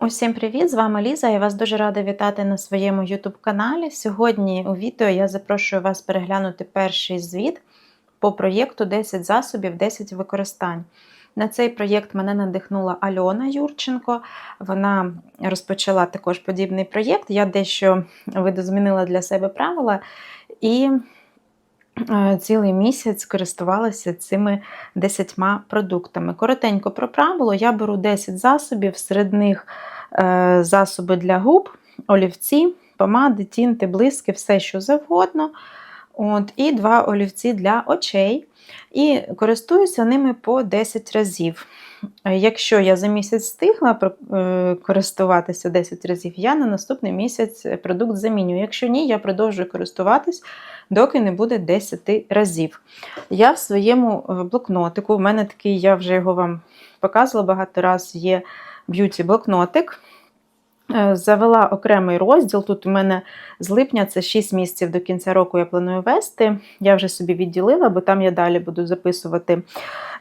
Усім привіт! З вами Ліза. Я вас дуже рада вітати на своєму YouTube каналі. Сьогодні у відео я запрошую вас переглянути перший звіт по проєкту 10 засобів, 10 використань. На цей проєкт мене надихнула Альона Юрченко. Вона розпочала також подібний проєкт. Я дещо видозмінила для себе правила і цілий місяць користувалася цими 10 продуктами. Коротенько про правило, я беру 10 засобів, серед них е, засоби для губ, олівці, помади, тінти, блиски, все що завгодно. От, І два олівці для очей. І користуюся ними по 10 разів. Е, Якщо я за місяць встигла е, користуватися 10 разів, я на наступний місяць продукт заміню. Якщо ні, я продовжую користуватись, доки не буде 10 разів. Я в своєму е, блокнотику, в мене такий, я вже його вам показувала багато разів, є б'юті-блокнотик. Е, Завела окремий розділ. Тут у мене з липня це 6 місяців до кінця року я планую вести. Я вже собі відділила, бо там я далі буду записувати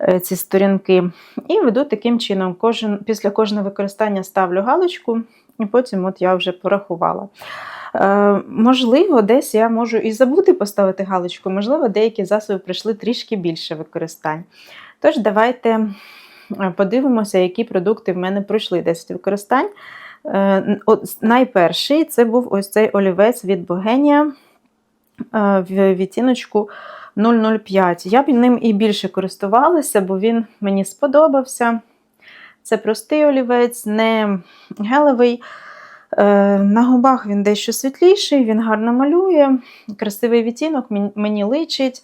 е, ці сторінки. І веду таким чином, кожен, після кожного використання ставлю галочку, і потім от я вже порахувала. Е, можливо, десь я можу і забути поставити галочку, можливо, деякі засоби прийшли трішки більше використань. Тож, давайте е, подивимося, які продукти в мене пройшли 10 використань. Е, Найперший це був ось цей олівець від Богенія е, в відтіночку 005. Я б ним і більше користувалася, бо він мені сподобався. Це простий олівець, не гелевий. Е, На губах він дещо світліший, він гарно малює, красивий відтінок, мені- личить.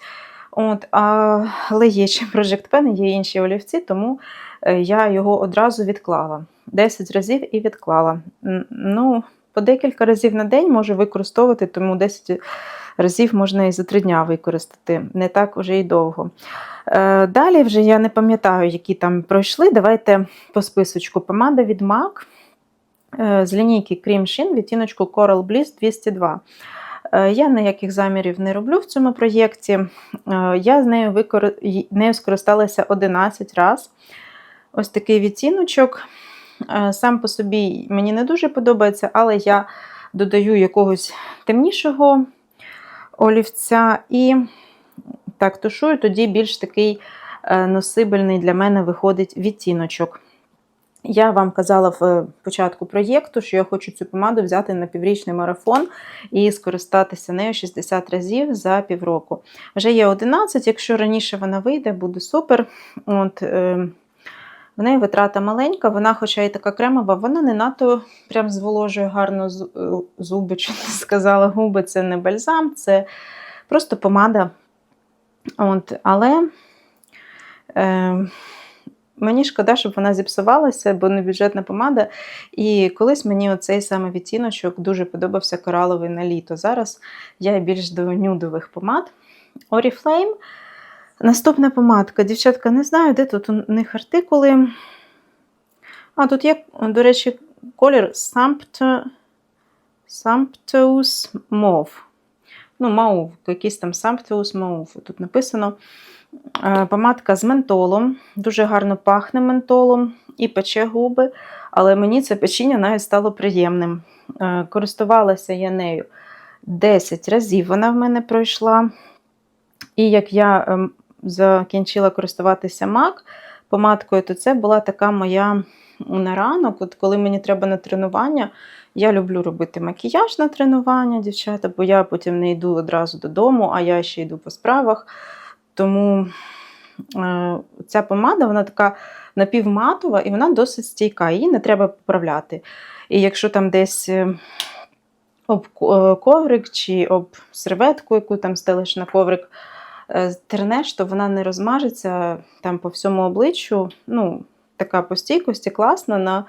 От, але є ще Project Pen, є інші олівці, тому я його одразу відклала. 10 разів і відклала. Ну, по декілька разів на день можу використовувати, тому 10 разів можна і за 3 дня використати, не так уже і довго. Е, Далі вже я не пам'ятаю, які там пройшли. Давайте по списочку. Помада від MAC е, з лінійки Cream Sheen відтіночку Coral Bliss 202. Е, Я ніяких замірів не роблю в цьому проєкті. Я з нею, викор... нею скористалася 11 разів. Ось такий відтіночок. Е, Сам по собі мені не дуже подобається, але я додаю якогось темнішого олівця і так тушую, тоді більш такий е, носибельний для мене виходить відтіночок. Я вам казала в початку проєкту, що я хочу цю помаду взяти на піврічний марафон і скористатися нею 60 разів за півроку. Вже є 11, якщо раніше вона вийде, буде супер. От, е, в неї витрата маленька, вона, хоча і така кремова, вона не надто прям зволожує гарно е, зуби, чи не сказала губи. Це не бальзам, це просто помада. От, але е, мені шкода, щоб вона зіпсувалася, бо не бюджетна помада. І колись мені оцей саме відтіночок дуже подобався кораловий на літо. Зараз я більш до нюдових помад. Oriflame. Наступна помадка. Дівчатка, не знаю, де тут у них артикули. А, тут є, до речі, колір. Sumptuous Mauve. Ну, маув, якийсь там Sumptuous Mauve. Тут написано. Е, Помадка з ментолом. Дуже гарно пахне ментолом і пече губи, але мені це печіння навіть стало приємним. Е, Користувалася я нею 10 разів. Вона в мене пройшла. І як я ем, закінчила користуватися MAC помадкою, то це була така моя на ранок, от коли мені треба на тренування. Я люблю робити макіяж на тренування, дівчата, бо я потім не йду одразу додому, а я ще йду по справах. Тому е, ця помада вона така напівматова і вона досить стійка, її не треба поправляти. І якщо там десь е, об е, коврик чи об серветку, яку там стелиш на коврик, тернеш, то вона не розмажеться там по всьому обличчю. Ну, така по стійкості класна. На,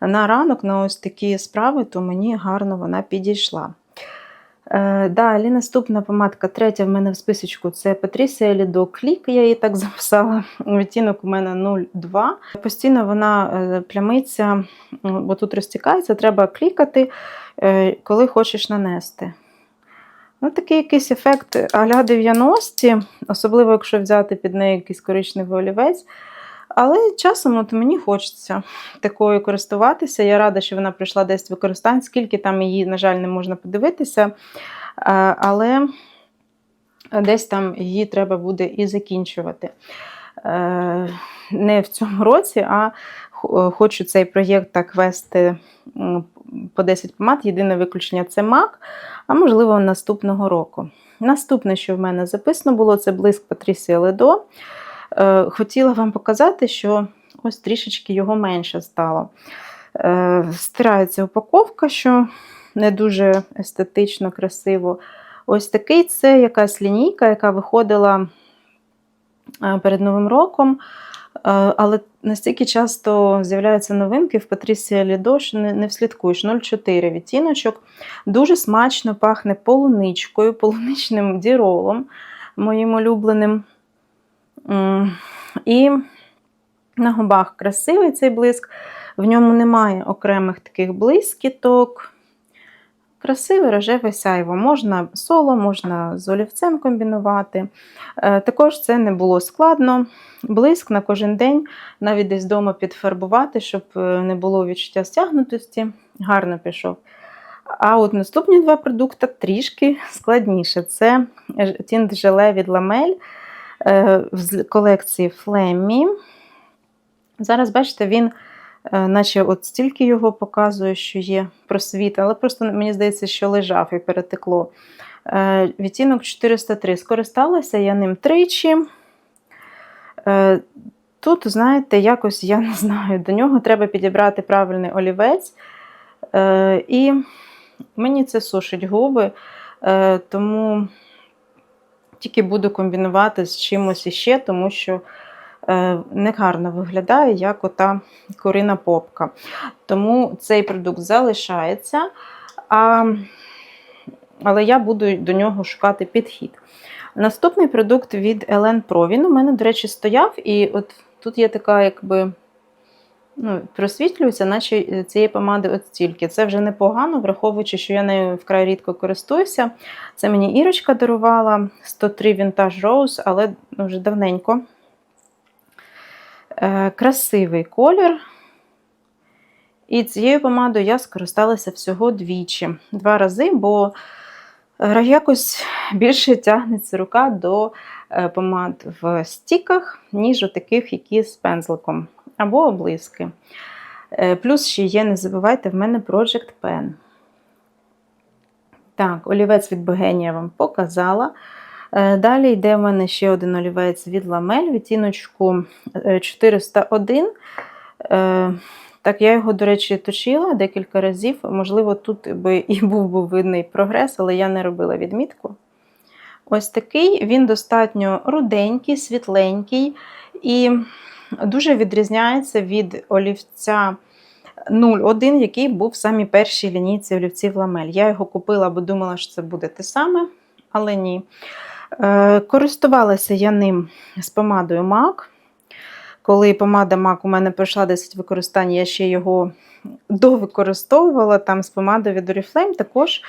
на ранок, на ось такі справи, то мені гарно вона підійшла. Е, Далі наступна помадка, третя в мене в списочку це Patricia Lido Click, я її так записала. Відтінок у мене 0,2. Постійно вона е, плямиться, бо тут розтікається, треба клікати, е, коли хочеш нанести. Ну, такий якийсь ефект а-ля 90-ті, особливо якщо взяти під неї якийсь коричневий олівець. Але часом от мені хочеться такою користуватися. Я рада, що вона прийшла десь використання, скільки там її, на жаль, не можна подивитися. Але десь там її треба буде і закінчувати. Е, Не в цьому році, а хочу цей проєкт так вести по 10 помад. Єдине виключення це MAC, а можливо наступного року. Наступне, що в мене записано було, це блиск Патрісія Ледо. Е, Хотіла вам показати, що ось трішечки його менше стало. Е, Стирається упаковка, що не дуже естетично, красиво. Ось такий це якась лінійка, яка виходила е, перед Новим роком. Е, Але настільки часто з'являються новинки в Патрісія Лідо, що не, не вслідкуєш 0,4 відтіночок. Дуже смачно пахне полуничкою, полуничним діролом, моїм улюбленим. І на губах красивий цей блиск. В ньому немає окремих таких блискіток. Красиве рожеве сяйво. Можна соло, можна з олівцем комбінувати. Е, Також це не було складно. Блиск на кожен день, навіть десь вдома підфарбувати, щоб е, не було відчуття стягнутості. Гарно пішов. А от наступні два продукти трішки складніше. Це ж- тінт желе від ламель е, з колекції Флеммі. Зараз, бачите, він, е, наче от стільки його показує, що є просвіт, але просто мені здається, що лежав і перетекло. Е, Відтінок 403. Скористалася я ним тричі. Е, Тут, знаєте, якось я не знаю, до нього треба підібрати правильний олівець. Е, І мені це сушить губи, е, тому тільки буду комбінувати з чимось іще, тому що е, не гарно виглядає, як ота курина попка. Тому цей продукт залишається, а, але я буду до нього шукати підхід. Наступний продукт від Елен Pro. Він у мене, до речі, стояв, і от тут є така, якби. Ну, просвітлюється, наче цієї помади от стільки. Це вже непогано, враховуючи, що я нею вкрай рідко користуюся. Це мені Ірочка дарувала 103 Vintage Rose, але ну, вже давненько. Е, красивий колір. І цією помадою я скористалася всього двічі. Два рази, бо е, якось більше тягнеться рука до е, помад в стіках, ніж у таких, які з пензликом або облиски. Плюс ще є, не забувайте, в мене Project Pen. Так, олівець від Богенія вам показала. Е, Далі йде в мене ще один олівець від Ламель, відтіночку е, 401. Е, Так, я його, до речі, точила декілька разів. Можливо, тут би і був би видний прогрес, але я не робила відмітку. Ось такий, він достатньо руденький, світленький і дуже відрізняється від олівця 01, який був в самій першій лінійці олівців ламель. Я його купила, бо думала, що це буде те саме, але ні. Е, Користувалася я ним з помадою MAC. Коли помада MAC у мене пройшла 10 використань, я ще його довикористовувала там з помадою від Oriflame. Також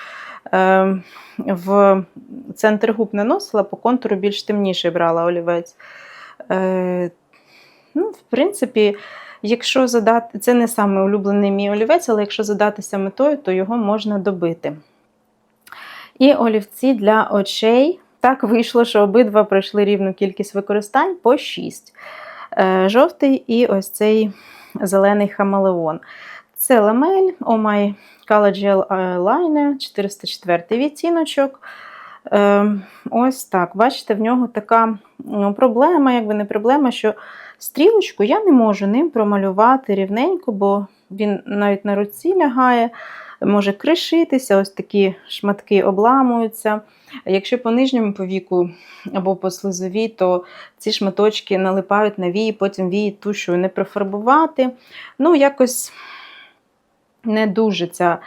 е, в центр губ наносила, по контуру більш темніший брала олівець. Е, ну, в принципі, якщо задати, це не саме улюблений мій олівець, але якщо задатися метою, то його можна добити. І олівці для очей. Так вийшло, що обидва пройшли рівну кількість використань по 6. Е, Жовтий і ось цей зелений хамелеон. Це ламель My Color Gel Eyeliner, 404 відтіночок. Е, Ось так. Бачите, в нього така ну, проблема, якби не проблема, що стрілочку я не можу ним промалювати рівненько, бо він навіть на руці лягає, може кришитися, ось такі шматки обламуються. Якщо по нижньому повіку або по слизовій, то ці шматочки налипають на вії, потім вії тушою не профарбувати. Ну, якось не дуже ця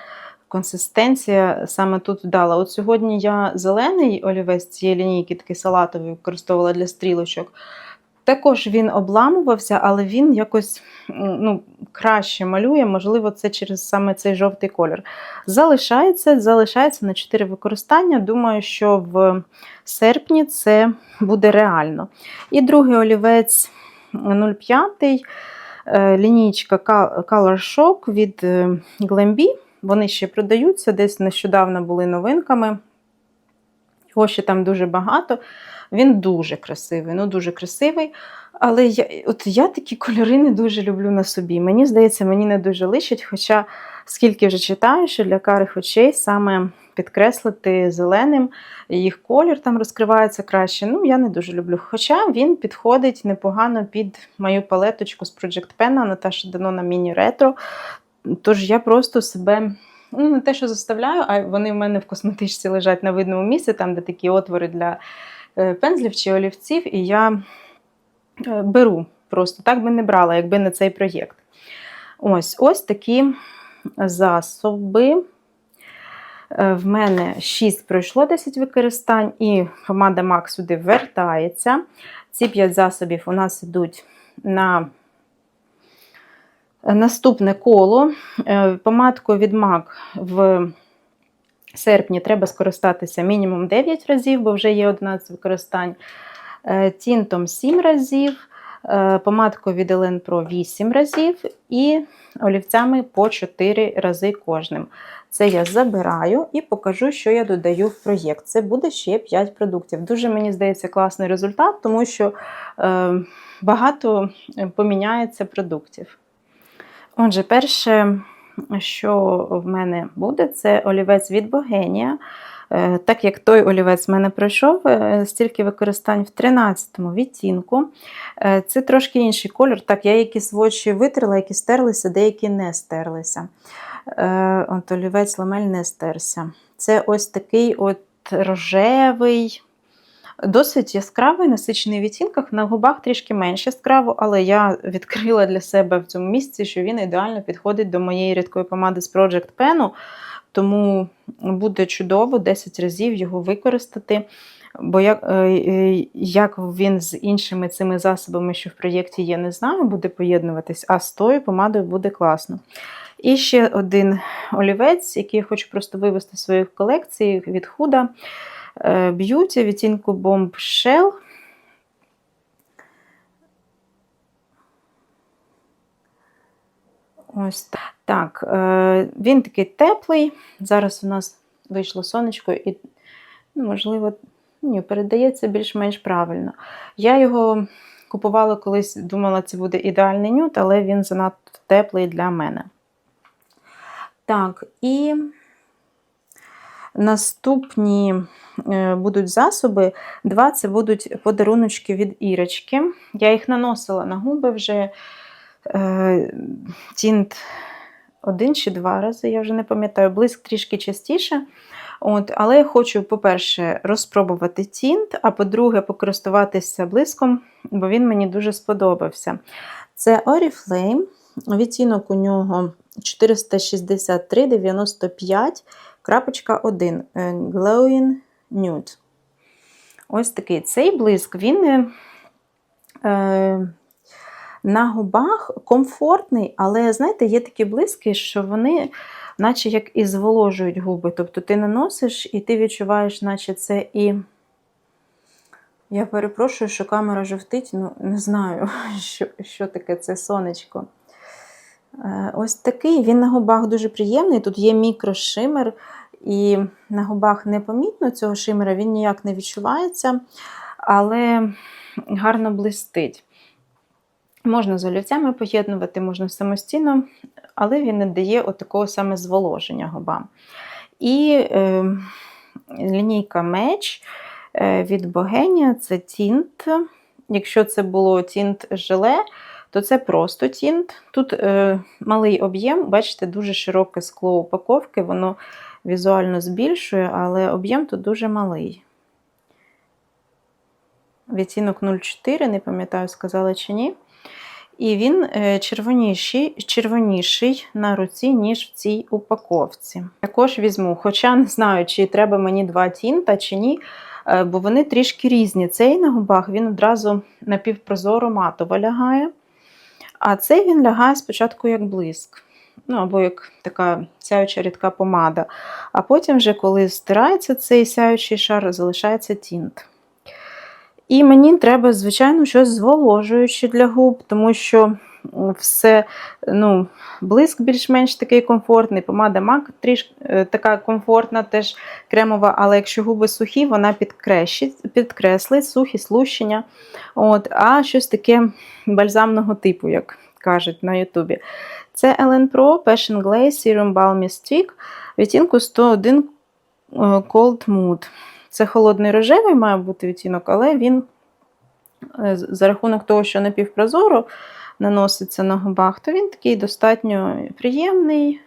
консистенція саме тут вдала. От сьогодні я зелений олівець цієї лінійки, такий салатовий, використовувала для стрілочок. Також він обламувався, але він якось ну, краще малює, можливо, це через саме цей жовтий колір. Залишається, залишається на 4 використання. Думаю, що в серпні це буде реально. І другий олівець 05 е, лінійка Color Shock від е, Glambi. Вони ще продаються, десь нещодавно були новинками. Його ще там дуже багато. Він дуже красивий, ну дуже красивий. Але я, от я такі кольори не дуже люблю на собі. Мені здається, мені не дуже личить, хоча скільки вже читаю, що для карих очей саме підкреслити зеленим їх колір там розкривається краще. Ну, я не дуже люблю. Хоча він підходить непогано під мою палеточку з Project Pen Наташа Данона Міні Ретро. Тож я просто себе. Ну, не те, що заставляю, а вони в мене в косметичці лежать на видному місці, там, де такі отвори для пензлів чи олівців, і я е, беру. Просто так би не брала, якби не цей проєкт. Ось ось такі засоби. Е, В мене 6 пройшло 10 використань, і команда MAC сюди вертається. Ці 5 засобів у нас йдуть на наступне коло. Е, Помадкою від MAC в серпні треба скористатися мінімум 9 разів, бо вже є 11 використань. Е, Тінтом 7 разів, е, помадкою від Elen Pro 8 разів і олівцями по 4 рази кожним. Це я забираю і покажу, що я додаю в проєкт. Це буде ще 5 продуктів. Дуже мені здається класний результат, тому що е, багато поміняється продуктів. Отже, перше, що в мене буде, це олівець від Богенія. Е, Так як той олівець в мене пройшов, е, стільки використань в 13-му відтінку. Е, Це трошки інший кольор. Так, я якісь свочі витерла, які стерлися, деякі не стерлися. От олівець ламель не стерся. Це ось такий от рожевий. Досить яскравий, насичений в відтінках. На губах трішки менш яскраво, але я відкрила для себе в цьому місці, що він ідеально підходить до моєї рідкої помади з Project Pen, тому буде чудово 10 разів його використати. Бо як, е, е, як він з іншими цими засобами, що в проєкті є, не знаю, буде поєднуватись, а з тою помадою буде класно. І ще один олівець, який я хочу просто вивести з своєї колекції від Худа. Б'юті відтінку Bomb Shell. Ось так. е, Він такий теплий. Зараз у нас вийшло сонечко, і, ну, можливо, ні, передається більш-менш правильно. Я його купувала колись, думала, це буде ідеальний нюд, але він занадто теплий для мене. Так, і наступні е, будуть засоби. Два це будуть подаруночки від Ірочки. Я їх наносила на губи вже е, тінт один чи два рази, я вже не пам'ятаю, блиск трішки частіше. От, Але я хочу, по-перше, розпробувати тінт, а по-друге, покористуватися блиском, бо він мені дуже сподобався. Це Oriflame, відтінок у нього 463,95, крапочка 1 Glowing Nude. Ось такий цей блиск, він е, на губах комфортний, але, знаєте, є такі блиски, що вони, наче як і зволожують губи. Тобто ти наносиш і ти відчуваєш, наче це і. Я перепрошую, що камера жовтить, ну не знаю, що що таке це сонечко. Е, Ось такий, він на губах дуже приємний. Тут є мікрошимер, і на губах непомітно цього шимера, він ніяк не відчувається, але гарно блистить. Можна з олівцями поєднувати, можна самостійно, але він не дає отакого саме зволоження губам. І е, лінійка меч від Богенія це тінт. Якщо це було тінт желе, то це просто тінт. Тут е, малий об'єм, бачите, дуже широке скло упаковки, воно візуально збільшує, але об'єм тут дуже малий. Відтінок 0,4, не пам'ятаю, сказала чи ні. І він червоніший червоніший на руці, ніж в цій упаковці. Також візьму, хоча не знаю, чи треба мені два тінта, чи ні, бо вони трішки різні. Цей на губах він одразу напівпрозоро матово лягає. А цей він лягає спочатку як блиск. Ну, або як така сяюча рідка помада. А потім, вже, коли стирається цей сяючий шар, залишається тінт. І мені треба, звичайно, щось зволожуюче для губ, тому що все, ну, блиск більш-менш такий комфортний, помада MAC трішки е, така комфортна, теж кремова, але якщо губи сухі, вона підкреслить, підкреслить сухість, лущення. От, а щось таке бальзамного типу, як кажуть на Ютубі. Це Ellen Pro Passion Glaze Serum Balmy Stick відтінку 101 е, Cold Mood. Це холодний рожевий має бути відтінок, але він е, за рахунок того, що напівпрозоро наноситься на губах, то він такий достатньо приємний,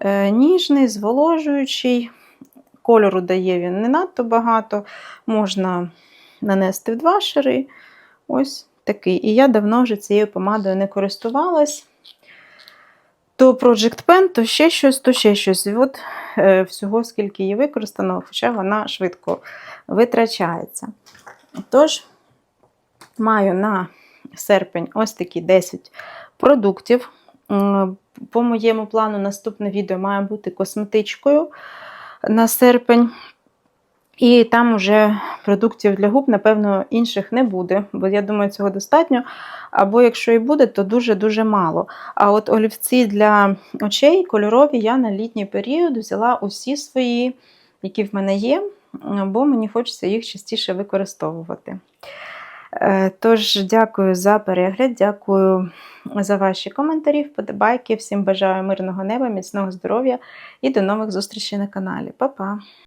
е, ніжний, зволожуючий. Кольору дає він не надто багато, можна нанести в два шари. Ось такий. І я давно вже цією помадою не користувалась. То Project Pen, то ще щось, то ще щось. І от е, всього, скільки її використано, хоча вона швидко витрачається. Тож, маю на серпень ось такі 10 продуктів. По моєму плану, наступне відео має бути косметичкою на серпень. І там вже продуктів для губ, напевно, інших не буде, бо я думаю, цього достатньо. Або якщо і буде, то дуже-дуже мало. А от олівці для очей кольорові я на літній період взяла усі свої, які в мене є, бо мені хочеться їх частіше використовувати. Е, Тож, дякую за перегляд, дякую за ваші коментарі, вподобайки. Всім бажаю мирного неба, міцного здоров'я і до нових зустрічей на каналі. Па-па!